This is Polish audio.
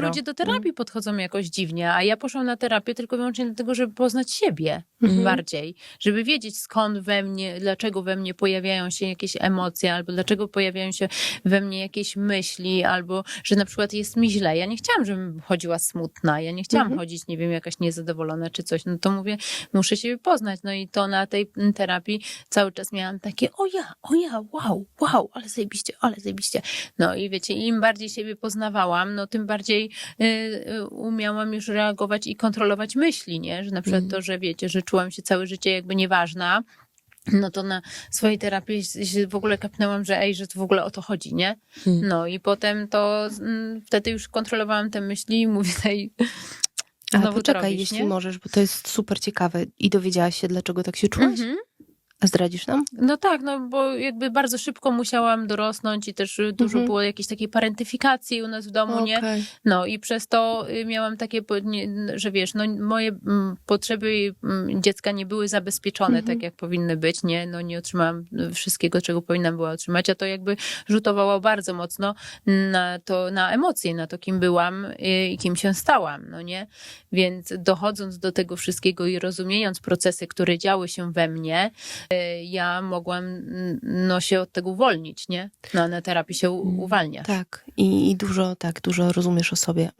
Ludzie do terapii podchodzą jakoś dziwnie, a ja poszłam na terapię tylko wyłącznie dlatego, żeby poznać siebie Mhm. bardziej, żeby wiedzieć skąd we mnie, dlaczego we mnie pojawiają się jakieś emocje, albo dlaczego pojawiają się we mnie jakieś myśli, albo że na przykład jest mi źle. Ja nie chciałam, żebym chodziła smutna, ja nie chciałam Mhm. chodzić, nie wiem, jakaś niezadowolona czy coś. No to mówię, muszę siebie poznać. No i to na tej mm, terapii cały czas miałam takie, o ja, o ja, wow, wow, ale zajebiście, ale zajebiście. No i wiecie, im bardziej siebie poznawałam, no tym bardziej y, y, umiałam już reagować i kontrolować myśli, nie? Że na przykład Mhm. to, że wiecie, że czułam się całe życie jakby nieważna, no to na swojej terapii się w ogóle kapnęłam, że ej, że to w ogóle o to chodzi, nie? Hmm. No i potem to mm, wtedy już kontrolowałam te myśli i mówię tej Ale poczekaj, robisz, jeśli nie? możesz, bo to jest super ciekawe. I dowiedziałaś się, dlaczego tak się czułaś? Mhm. A zdradzisz nam? No tak, no bo jakby bardzo szybko musiałam dorosnąć i też dużo Mhm. było jakiejś takiej parentyfikacji u nas w domu, nie? Okej. No i przez to y, miałam takie, nie, że wiesz, no moje potrzeby dziecka nie były zabezpieczone Mhm. tak, jak powinny być, nie? No nie otrzymałam wszystkiego, czego powinnam była otrzymać, a to jakby rzutowało bardzo mocno na to, na emocje, na to, kim byłam y, i kim się stałam, no nie? Więc dochodząc do tego wszystkiego i rozumiejąc procesy, które działy się we mnie, ja mogłam mm, no, się od tego uwolnić, nie? No, na terapii się u- uwalniasz. Tak. I, I dużo, tak, dużo rozumiesz o sobie.